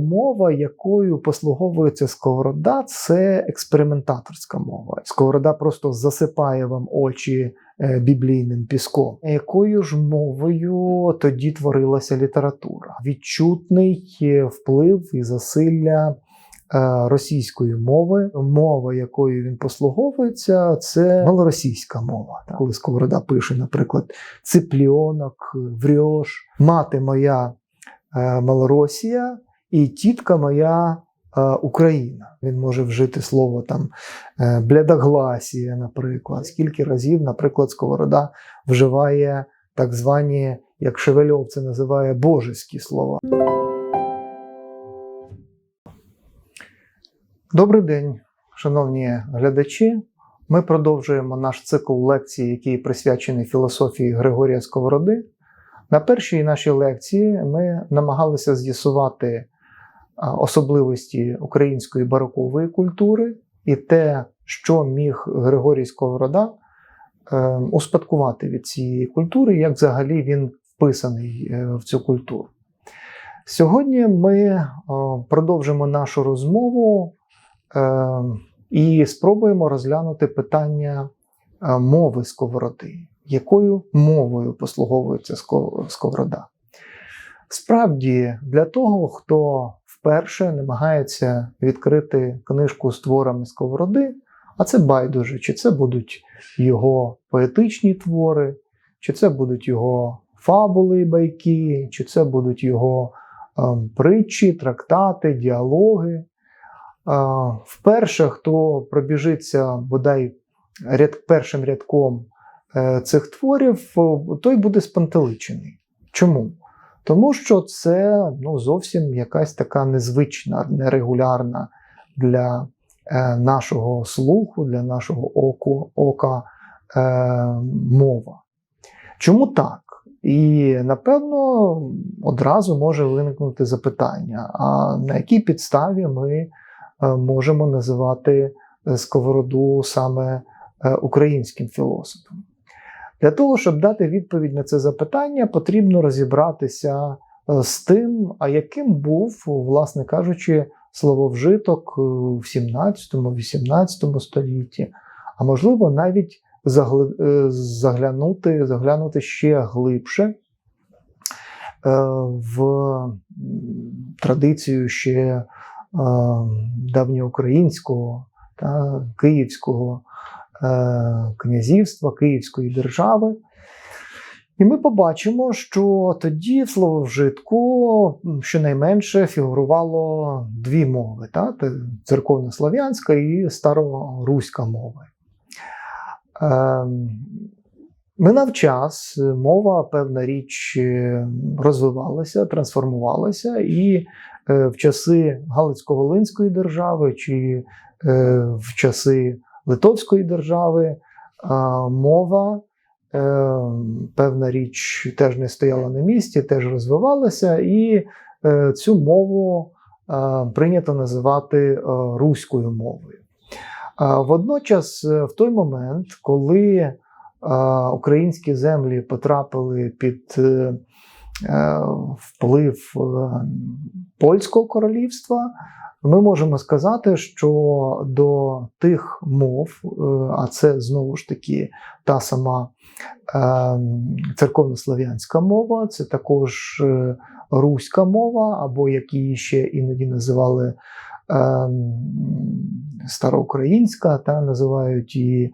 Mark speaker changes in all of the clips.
Speaker 1: мова, якою послуговується сковорода, це експериментаторська мова. Сковорода просто засипає вам очі е, біблійним піском. Якою ж мовою тоді творилася література? Відчутний вплив і засилля. е, Російської мови, мова, якою він послуговується, це малоросійська мова. Так, Коли Сковорода пише, наприклад, ципліонок, врьош, мати моя е, Малоросія і тітка моя е, Україна. Він може вжити слово там е, блядогласія, наприклад. Скільки разів, наприклад, Сковорода вживає так звані, як Шевельов це називає, божеські слова. Добрий день, шановні глядачі. Ми продовжуємо наш цикл лекцій, який присвячений філософії Григорія Сковороди. На першій нашій лекції ми намагалися з'ясувати особливості української барокової культури і те, що міг Григорій Сковорода е, успадкувати від цієї культури, як взагалі він вписаний е, в цю культуру. Сьогодні ми продовжимо нашу розмову е, і спробуємо розглянути питання е, мови сковороди. Якою мовою послуговується сковорода? Справді, для того, хто вперше намагається відкрити книжку з творами сковороди, а це байдуже, чи це будуть його поетичні твори, чи це будуть його фабули і байки, чи це будуть його ем, притчі, трактати, діалоги. А, Вперше, хто пробіжиться бодай ряд, першим рядком е, цих творів, той буде спантеличений. Чому? Тому що це ну, зовсім якась така незвична, нерегулярна для е, нашого слуху, для нашого оку, ока е, мова. Чому так? І напевно одразу може виникнути запитання: а на якій підставі ми е, можемо називати е, сковороду саме е, українським філософом? Для того, щоб дати відповідь на це запитання, потрібно розібратися е, з тим, а яким був, власне кажучи, слововжиток е, в 17-18 столітті, а можливо, навіть е, заглянути, заглянути ще глибше в традицію ще давньоукраїнського та київського князівства, Київської держави. І ми побачимо, що тоді в слововжитку щонайменше фігурувало дві мови: та? Церковнослов'янська і староруська мови. Ем, Минав час, мова, певна річ, е, розвивалася, трансформувалася, і е, в часи Галицько-Волинської держави чи е, в часи Литовської держави мова, е, певна річ, теж не стояла на місці, теж розвивалася, і е, цю мову е, прийнято називати руською мовою. Водночас, в той момент, коли українські землі потрапили під вплив е, польського королівства, ми можемо сказати, що до тих мов, е, а це знову ж таки та сама е, церковнослов'янська мова, це також е, руська мова, або як її ще іноді називали е, староукраїнська, та називають її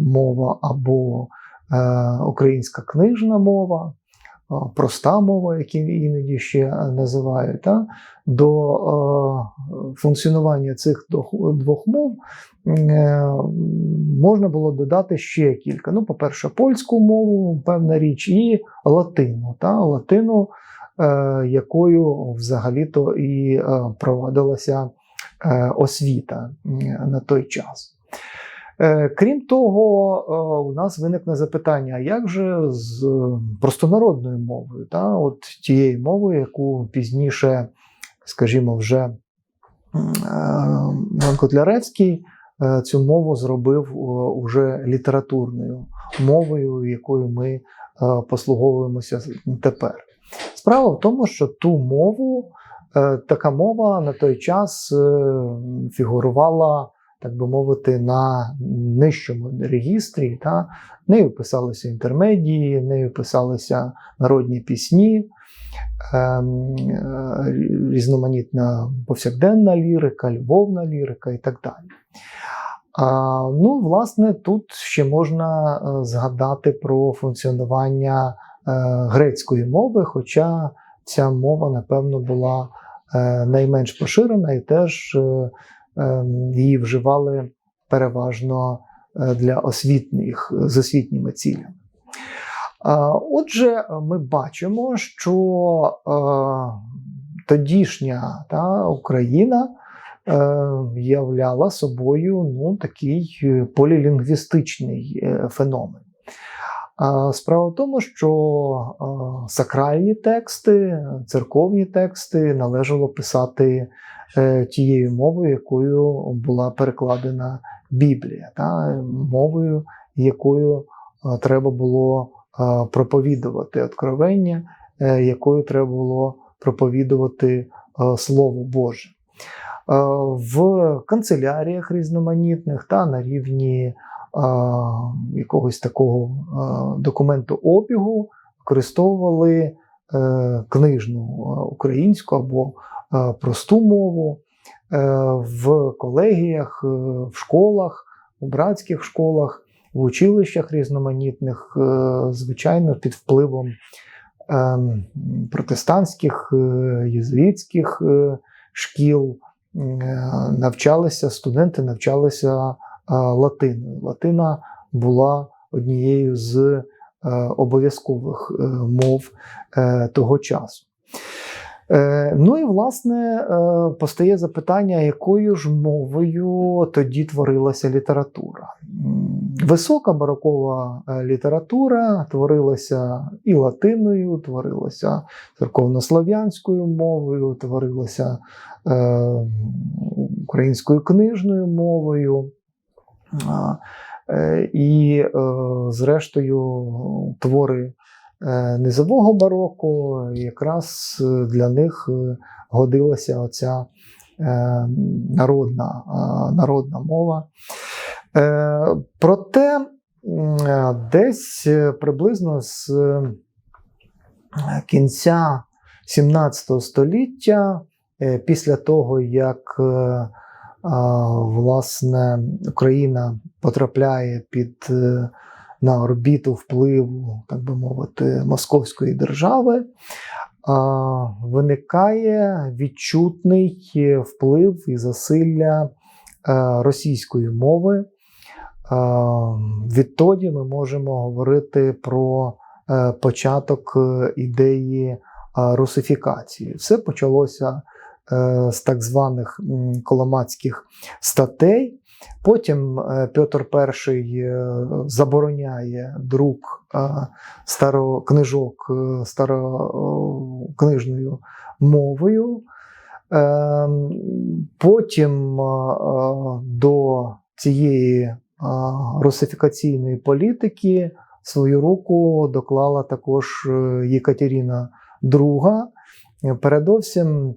Speaker 1: мова або е, українська книжна мова, проста мова, які іноді ще називають. Та, до функціонування цих двох, мов е, можна було додати ще кілька. Ну, по-перше, польську мову, певна річ, і латину. Та, латину, е, якою взагалі-то і е, провадилася освіта на той час. Е, Крім того, е, у нас виникне запитання: а як же з е, простонародною мовою, та? от тією мовою, яку пізніше, скажімо, вже Іван Котляревський цю мову зробив уже літературною мовою, якою ми послуговуємося тепер. Справа в тому, що ту мову така мова на той час фігурувала, так би мовити, на нижчому регістрі. Та? Нею писалися інтермедії, нею писалися народні пісні, ем, е, різноманітна повсякденна лірика, любовна лірика і так далі. Ну, власне, тут ще можна е, згадати про функціонування е, грецької мови, хоча ця мова, напевно, була найменш поширена і теж її вживали переважно е, для освітніх, з освітніми цілями. Отже, ми бачимо, що е, тодішня та, Україна е, являла собою ну, такий полілінгвістичний феномен. Справа в тому, що сакральні тексти, церковні тексти належало писати е, тією мовою, якою була перекладена Біблія, та, мовою, якою треба було проповідувати откровення, е, якою треба було проповідувати Слово Боже. В канцеляріях різноманітних та на рівні якогось такого документу обігу використовували е, книжну українську або просту мову е, в колегіях, е, в школах, у братських школах, в училищах різноманітних, звичайно, під впливом протестантських, єзуїтських шкіл навчалися, студенти навчалися латиною. Латина була однією з е, обов'язкових е, мов е, того часу. Ну і власне постає запитання, якою ж мовою тоді творилася література. Висока барокова література творилася і латиною, творилася церковнослов'янською мовою, творилася українською книжною мовою. Е, І, е, зрештою, твори е, низового бароку якраз для них годилася оця народна, народна мова. Проте десь приблизно з кінця 17 століття, після того, як власне Україна потрапляє під е, на орбіту впливу, так би мовити, Московської держави, виникає відчутний вплив і засилля е, російської мови. Відтоді ми можемо говорити про е, початок ідеї русифікації. Все почалося з так званих коломацьких статей. Потім е, Петр І е, забороняє друк е, старо, книжок е, старокнижною мовою. Е, Потім е, е, до цієї е, русифікаційної політики свою руку доклала також е, Єкатеріна II. Е, Передовсім е,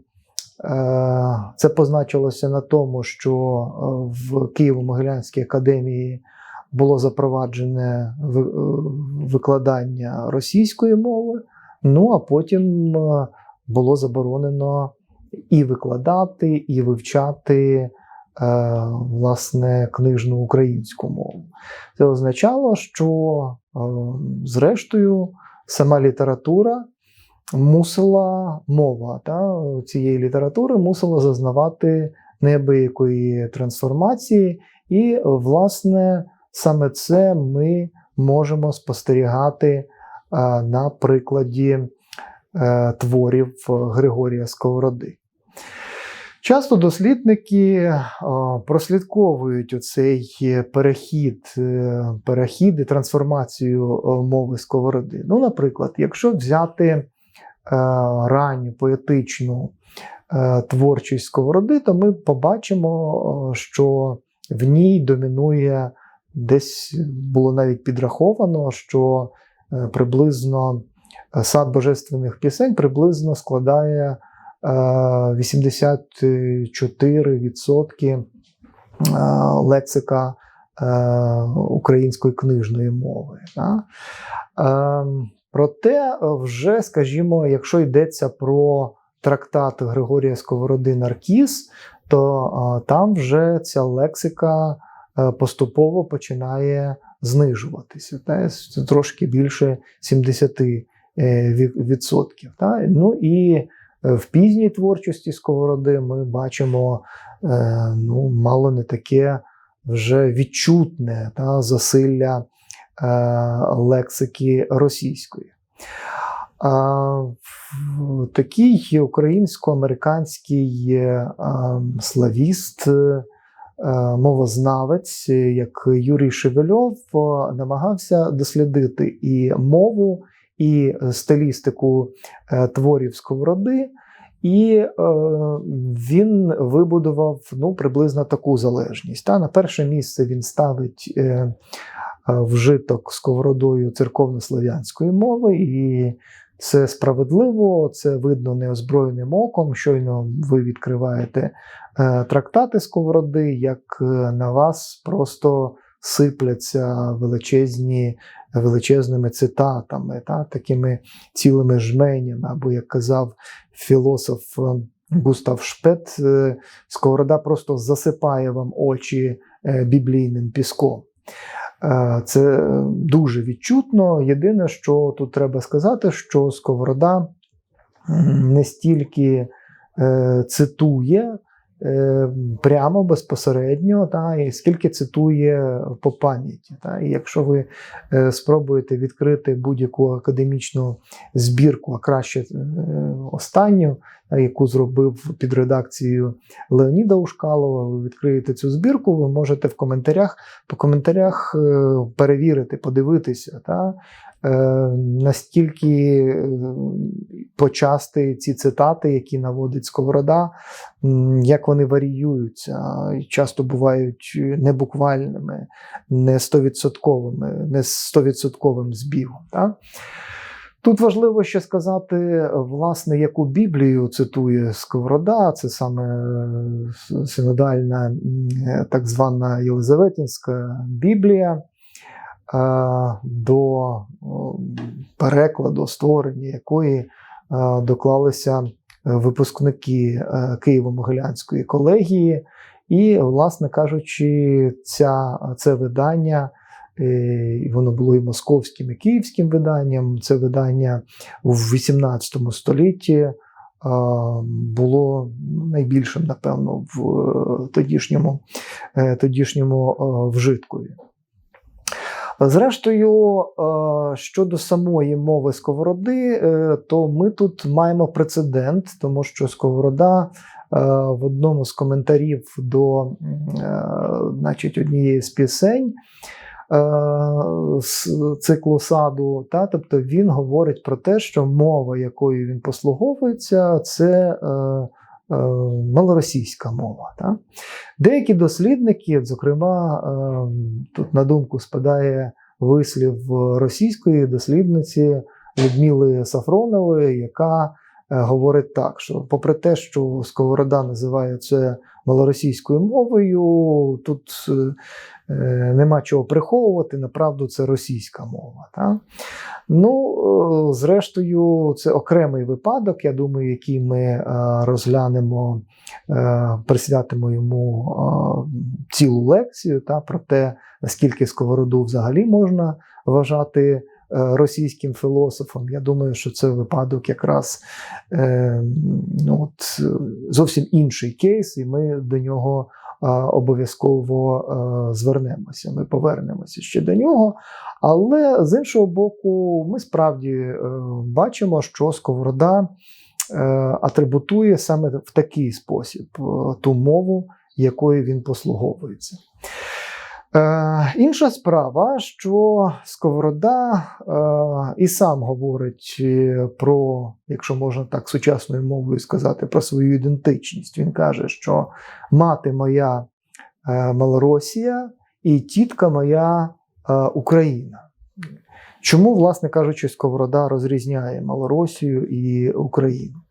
Speaker 1: це позначилося на тому, що е, в Києво-Могилянській академії було запроваджене е, викладання російської мови, ну а потім е, було заборонено і викладати, і вивчати е, власне книжну українську мову. Це означало, що е, зрештою сама література мусила мова та, цієї літератури мусила зазнавати неабиякої трансформації, і, власне, саме це ми можемо спостерігати е, на прикладі е, творів Григорія Сковороди. Часто дослідники е, прослідковують оцей перехід, перехід і трансформацію мови сковороди. Ну, наприклад, якщо взяти ранню поетичну е, творчість сковороди, то ми побачимо, е, що в ній домінує десь було навіть підраховано, що е, приблизно е, сад божественних пісень приблизно складає 84% е, лексика е, української книжної мови. Да? Е, Проте, вже, скажімо, якщо йдеться про трактат Григорія Сковороди Наркіс, то там вже ця лексика поступово починає знижуватися. Та, трошки більше 70%. е, відсотків. Та? Ну і е, в пізній творчості Сковороди ми бачимо е, ну, мало не таке вже відчутне та, засилля е, лексики російської. Такий українсько-американський е, славіст, е, мовознавець, е, як Юрій Шевельов, е, намагався дослідити і мову, і стилістику е, творів Сковороди. І е, він вибудував ну, приблизно таку залежність. Та, на перше місце він ставить е, е, вжиток сковородою церковнослов'янської мови, і це справедливо, це видно неозброєним оком. Щойно ви відкриваєте е, трактати сковороди, як е, на вас просто сипляться величезні, величезними цитатами, та, такими цілими жменями, або як казав філософ е, Густав Шпет, е, сковорода просто засипає вам очі е, біблійним піском. Е, Це дуже відчутно. Єдине, що тут треба сказати, що сковорода не стільки е, цитує прямо безпосередньо, та, і скільки цитує по пам'яті. Та. І якщо ви е, спробуєте відкрити будь-яку академічну збірку, а краще е, останню, яку зробив під редакцією Леоніда Ушкалова, ви відкриєте цю збірку, ви можете в коментарях по коментарях е, перевірити, подивитися, та, е, настільки е, почасти ці цитати, які наводить Сковорода, як вони варіюються, часто бувають небуквальними, не стовідсотковими, не стовідсотковим збігом. Та. Тут важливо ще сказати, власне, яку Біблію цитує Сковорода, це саме е, синодальна так звана Єлизаветінська Біблія. Е, До перекладу, створення якої е, доклалися випускники е, Києво-Могилянської колегії. І, власне кажучи, ця, це видання, е, воно було і московським, і київським виданням. Це видання в 18 столітті е, було найбільшим, напевно, в е, тодішньому, е, тодішньому е, вжиткові. Зрештою, е, щодо самої мови сковороди, е, то ми тут маємо прецедент, тому що сковорода е, в одному з коментарів до значить, однієї з пісень з циклу саду, та, тобто він говорить про те, що мова, якою він послуговується, це малоросійська мова. Так? Деякі дослідники, зокрема, е, тут на думку спадає вислів російської дослідниці Людмили Сафронової, яка е, говорить так, що попри те, що Сковорода називає це малоросійською мовою, тут е, е, нема чого приховувати, направду це російська мова. Та? Ну, е, зрештою, це окремий випадок, я думаю, який ми е, розглянемо, е, присвятимо йому е, цілу лекцію та, про те, наскільки Сковороду взагалі можна вважати е, російським філософом. Я думаю, що це випадок якраз е, ну, от, е, зовсім інший кейс, і ми до нього е, обов'язково е, звернемося. Ми повернемося ще до нього. Але з іншого боку, ми справді е, бачимо, що Сковорода е, атрибутує саме в такий спосіб ту мову, якою він послуговується. Е, інша справа, що Сковорода е, і сам говорить е, про, якщо можна так сучасною мовою сказати, про свою ідентичність. Він каже, що мати моя е, Малоросія і тітка моя е, Україна. Чому, власне кажучи, Сковорода розрізняє Малоросію і Україну?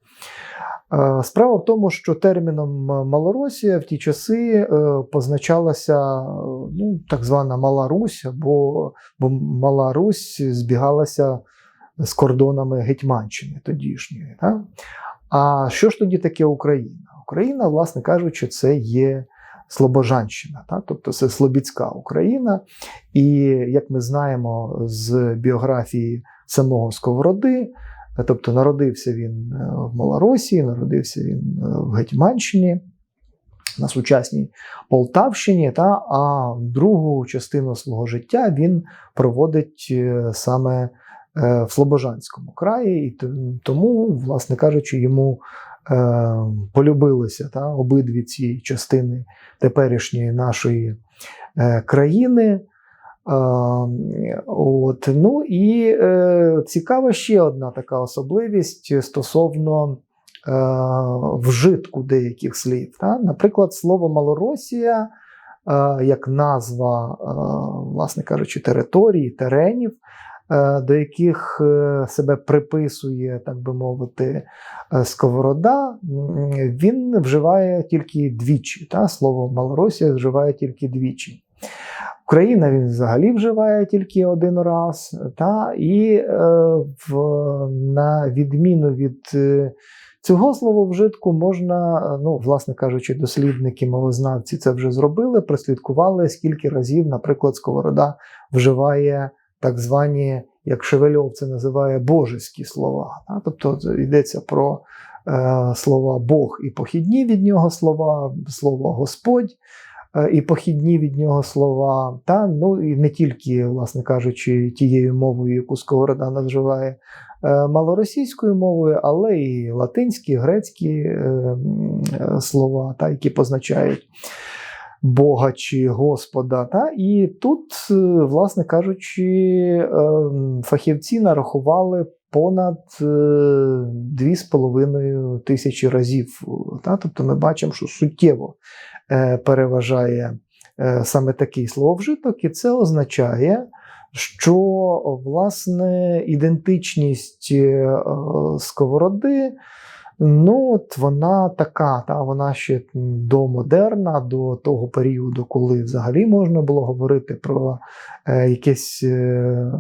Speaker 1: Е, Справа в тому, що терміном Малоросія в ті часи е, позначалася е, ну, так звана Мала Русь, або бо Мала Русь збігалася з кордонами Гетьманщини тодішньої. Так? А що ж тоді таке Україна? Україна, власне кажучи, це є Слобожанщина, так? тобто це Слобідська Україна. І як ми знаємо з біографії самого Сковороди, тобто народився він е, в Малоросії, народився він е, в Гетьманщині. На сучасній Полтавщині, та, а другу частину свого життя він проводить е, саме в Слобожанському краї, і тому, власне кажучи, йому полюбилися та, обидві ці частини теперішньої нашої країни. От, ну і е, цікава ще одна така особливість стосовно е, вжитку деяких слів. Наприклад, слово Малоросія е, як назва, власне кажучи, території, теренів, до яких себе приписує, так би мовити, Сковорода, він вживає тільки двічі. Та? Слово Малоросія вживає тільки двічі. Україна він взагалі вживає тільки один раз, та, і е, в, на відміну від е, цього слововжитку можна, е, ну, власне кажучи, дослідники, мовознавці це вже зробили, прослідкували, скільки разів, наприклад, Сковорода вживає так звані, як Шевельов це називає, божеські слова. Та? Тобто йдеться про е, слова Бог і похідні від нього слова, слово Господь і похідні від нього слова, та ну і не тільки, власне кажучи, тією мовою, яку Сковорода називає е, малоросійською мовою, але і латинські, грецькі е, е, слова, та, які позначають Бога чи Господа. Та? І тут, е, власне кажучи, е, фахівці нарахували понад е, 2,5 тисячі разів. Тобто ми бачимо, що суттєво е, переважає е, саме такий слововжиток, і це означає, що власне ідентичність е, сковороди. Ну, от вона така, та вона ще домодерна, до того періоду, коли взагалі можна було говорити про е, якесь е,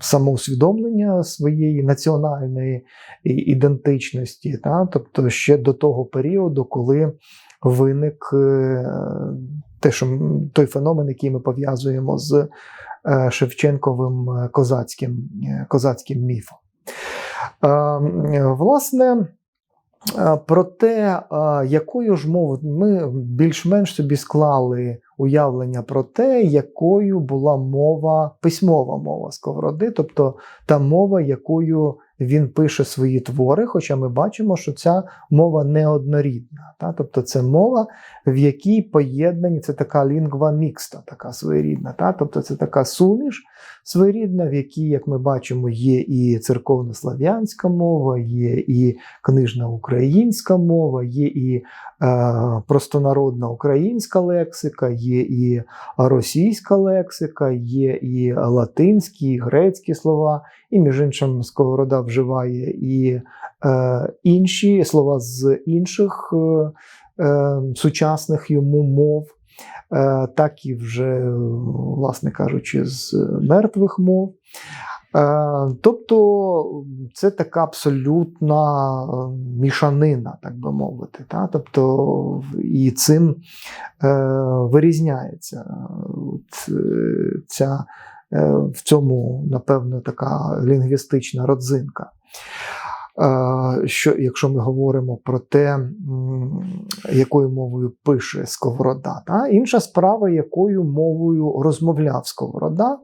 Speaker 1: самоусвідомлення своєї національної ідентичності, та? тобто ще до того періоду, коли виник е, те, що, той феномен, який ми пов'язуємо з Шевченковим козацьким, козацьким міфом. Е, Власне, про те, якою ж мовою ми більш-менш собі склали уявлення про те, якою була мова, письмова мова Сковороди, тобто та мова, якою він пише свої твори, хоча ми бачимо, що ця мова неоднорідна. Та? Тобто це мова, в якій поєднані, це така лінгва мікста, така своєрідна. Та? Тобто це така суміш своєрідна, в якій, як ми бачимо, є і церковнослав'янська мова, є і книжна українська мова, є і простонародна українська лексика, є і російська лексика, є і латинські, і грецькі слова, і, між іншим, Сковорода вживає і е, інші слова з інших е, е, сучасних йому мов. Е, так і вже, е, власне кажучи, з мертвих мов. Е, Тобто це така абсолютна е, мішанина, так би мовити. Та? Тобто, і цим е, вирізняється от, ця, в цьому, напевно, така лінгвістична родзинка. Що, якщо ми говоримо про те, якою мовою пише Сковорода, та? інша справа, якою мовою розмовляв Сковорода,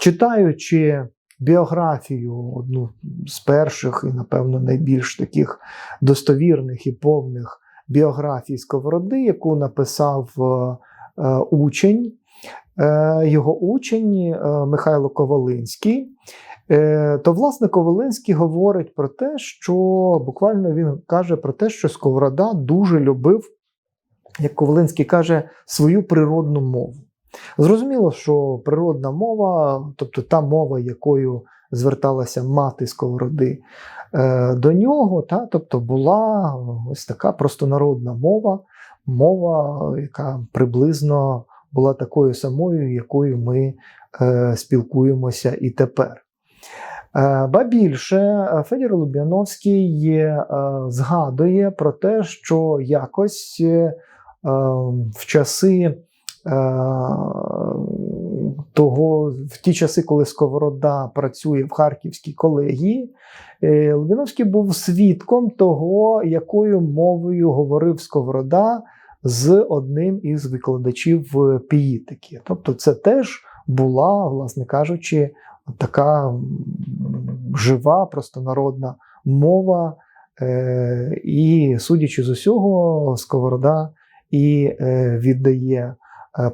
Speaker 1: читаючи біографію, одну з перших і, напевно, найбільш таких достовірних і повних біографій Сковороди, яку написав е, е, учень, е, його учень Михайло Ковалинський. То, власне, Ковалинський говорить про те, що буквально він каже про те, що Сковорода дуже любив, як Ковалинський каже, свою природну мову. Зрозуміло, що природна мова, тобто та мова, якою зверталася мати сковороди е, до нього. Та, тобто була ось така простонародна мова, мова, яка приблизно була такою самою, якою ми е, спілкуємося і тепер. Е, Ба більше е, Федір Луб'яновський згадує про те, що якось в часи того, в ті часи, коли Сковорода працює в Харківській колегії, е, Луб'яновський був свідком того, якою мовою говорив Сковорода з одним із викладачів піїтики. Тобто, це теж була, власне кажучи, така жива, простонародна мова. Е, І, судячи з усього, Сковорода і е, віддає е,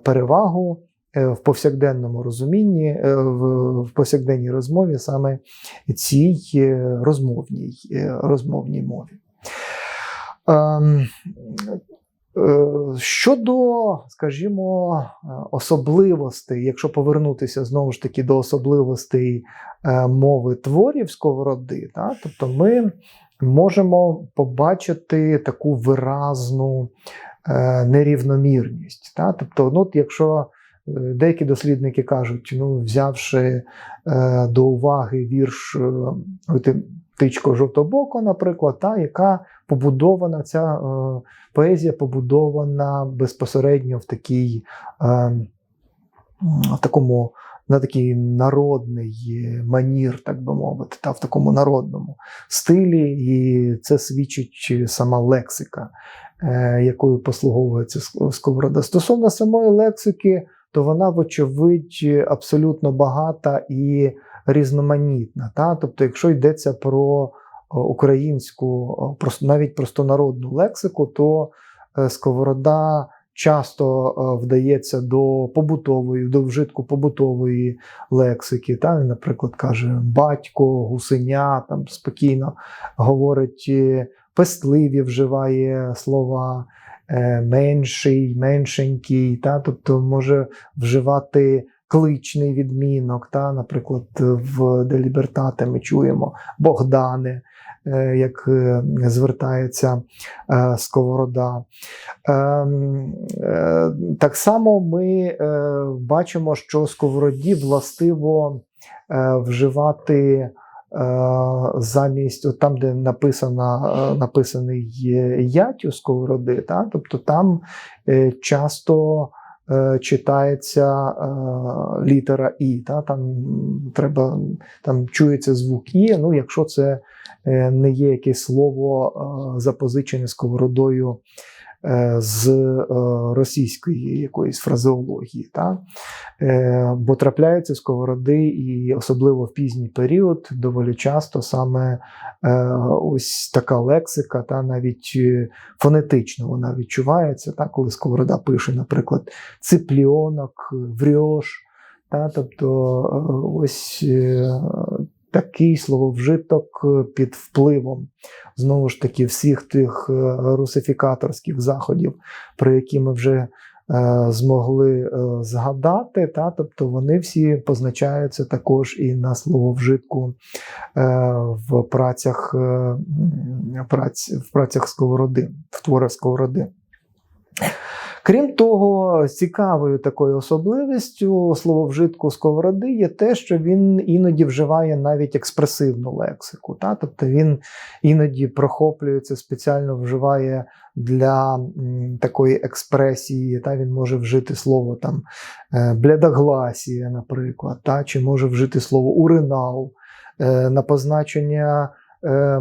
Speaker 1: перевагу е, в повсякденному розумінні, е, в повсякденній розмові саме цій е, розмовній, е, розмовній мові. Ем, Е, Щодо, скажімо, е, особливостей, якщо повернутися знову ж таки до особливостей е, мови творів сковороди, та, тобто ми можемо побачити таку виразну е, нерівномірність. Та, тобто, ну, якщо е, деякі дослідники кажуть, ну, взявши е, до уваги вірш е, Тичко Жовтобоко, наприклад, та, яка побудована ця е, поезія побудована безпосередньо в такій, е, в такому, на такий народний манір, так би мовити, та? В такому народному стилі, і це свідчить сама лексика, е, якою послуговується Сковорода. Стосовно самої лексики, то вона, вочевидь, абсолютно багата і різноманітна. Та? Тобто, якщо йдеться про е, українську, е, навіть простонародну лексику, то е, Сковорода часто е, вдається до побутової, до вжитку побутової лексики. Та? Наприклад, каже батько, гусеня, там спокійно говорить, е, пестливі вживає слова. е, Менший, меншенький, та, тобто може вживати кличний відмінок. Та, наприклад, в Делібертате ми чуємо Богдане, е, як е, звертається Сковорода. Ем, Так само ми бачимо, що Сковороді властиво вживати. Е, Замість там, де написана, е, написаний у сковороди, та? тобто там е, часто читається літера І. Та? Там треба там чується звук І. Ну, якщо це не є якесь слово запозичене сковородою з е, російської якоїсь фразеології. Та? Е, Бо трапляються сковороди, і особливо в пізній період, доволі часто саме е, ось така лексика, та навіть е, фонетично вона відчувається, та, коли сковорода пише, наприклад, ципліонок, врьош. Та, тобто е, ось е, такий слововжиток е, під впливом знову ж таки всіх тих е, русифікаторських заходів, про які ми вже е, змогли згадати. Та, тобто вони всі позначаються також і на слововжитку в працях, в працях сковороди, в творах сковороди. Крім того, цікавою такою особливістю слововжитку сковороди є те, що він іноді вживає навіть експресивну лексику. Та? Тобто він іноді прохоплюється, спеціально вживає для такої експресії. Та? Він може вжити слово там е, блядогласія, наприклад, та? чи може вжити слово уринал е, на позначення е,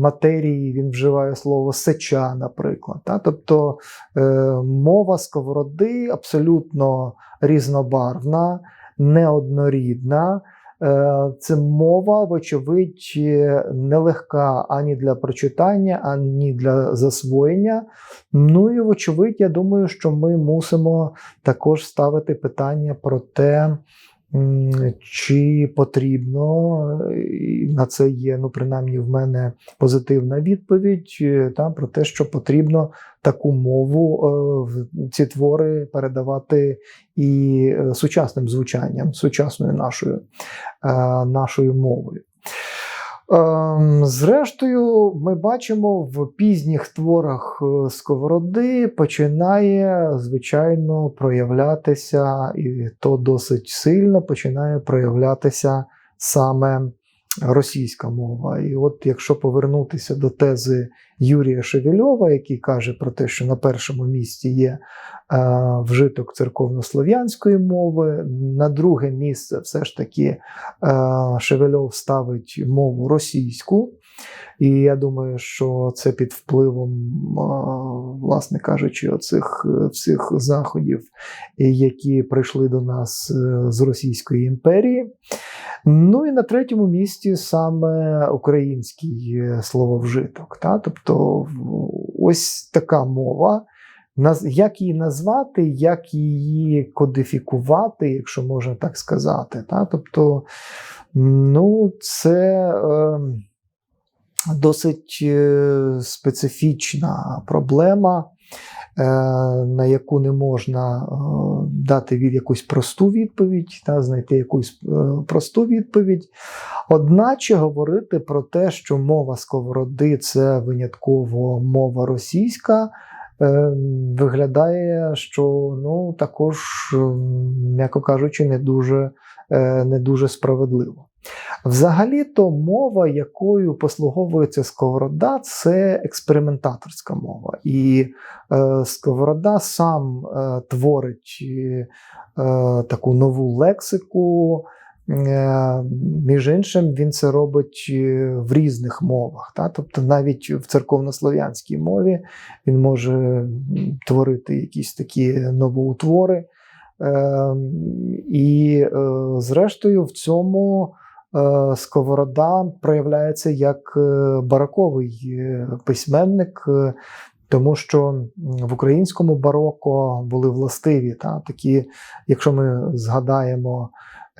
Speaker 1: матерії він вживає слово сеча, наприклад. Та? Тобто е, мова сковороди абсолютно різнобарвна, неоднорідна. Е, Це мова, вочевидь, нелегка ані для прочитання, ані для засвоєння. Ну і, вочевидь, я думаю, що ми мусимо також ставити питання про те, чи потрібно, е, на це є, ну, принаймні, в мене позитивна відповідь е, та, про те, що потрібно таку мову, е, в ці твори передавати і сучасним звучанням, сучасною нашою, нашою мовою. Ем, Зрештою, ми бачимо в пізніх творах е, Сковороди починає, звичайно, проявлятися, і то досить сильно починає проявлятися саме російська мова. І от якщо повернутися до тези Юрія Шевельова, який каже про те, що на першому місці є вжиток церковнослов'янської мови, на друге місце все ж таки е, Шевельов ставить мову російську. І я думаю, що це під впливом, е, власне кажучи, оцих е, всіх заходів, які прийшли до нас е, з Російської імперії. Ну і на третьому місці саме український е, слововжиток. Та? Тобто ось така мова. Як її назвати, як її кодифікувати, якщо можна так сказати. Та? Тобто, ну, це е, досить специфічна проблема, е, на яку не можна е, дати якусь просту відповідь, та, знайти якусь е, просту відповідь. Одначе говорити про те, що мова сковороди це винятково мова російська. Е, Виглядає, що ну також, е, м'яко кажучи, не дуже, е, не дуже справедливо. Взагалі-то мова, якою послуговується Сковорода, це експериментаторська мова. І е, Сковорода сам е, творить е, таку нову лексику. Е, між іншим, він це робить е, в різних мовах. Та? Тобто навіть в церковнослов'янській мові він може творити якісь такі новоутвори. Е, і, зрештою, в цьому Сковорода проявляється як бароковий письменник, тому що в українському бароко були властиві та, такі, якщо ми згадаємо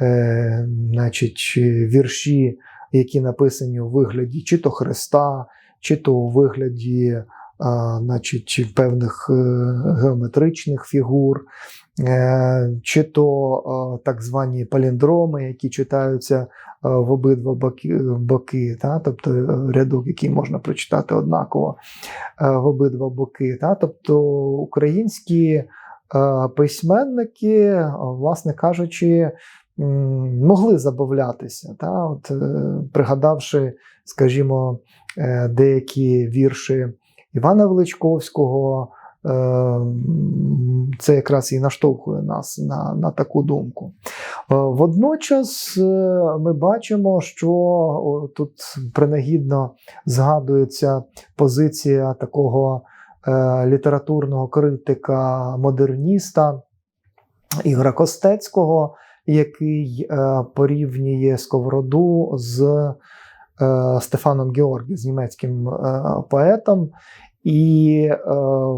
Speaker 1: е, значить, вірші, які написані у вигляді чи то Христа, чи то у вигляді а, значить, певних е, геометричних фігур, е, чи то так звані паліндроми, які читаються в обидва боки, боки та? тобто е, рядок, який можна прочитати однаково е, в обидва боки. Та? Тобто українські письменники, власне кажучи, могли забавлятися, та? От, е, пригадавши, скажімо, е, деякі вірші Івана Величковського, е, це якраз і наштовхує нас на, на таку думку. Водночас ми бачимо, що тут принагідно згадується позиція такого літературного критика, модерніста Ігора Костецького, який е, порівнює Сковороду з е, Стефаном Георгі, з німецьким е, поетом. І,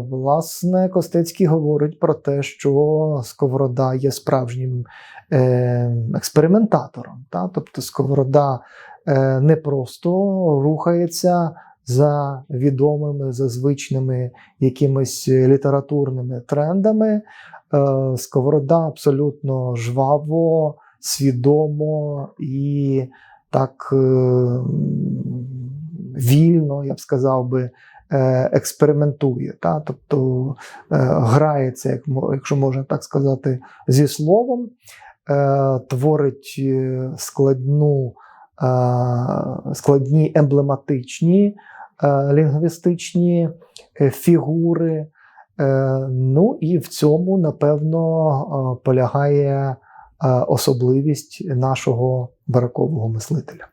Speaker 1: власне, Костецький говорить про те, що Сковорода є справжнім експериментатором. Та? Тобто Сковорода не просто рухається за відомими, за звичними якимись літературними трендами. Е, Сковорода абсолютно жваво, свідомо і так е, вільно, я б сказав би, е, експериментує. Та? Тобто грається, як якщо можна так сказати, зі словом, творить складну, складні емблематичні лінгвістичні фігури. Е, Ну і в цьому, напевно, е, полягає е, особливість нашого баракового мислителя.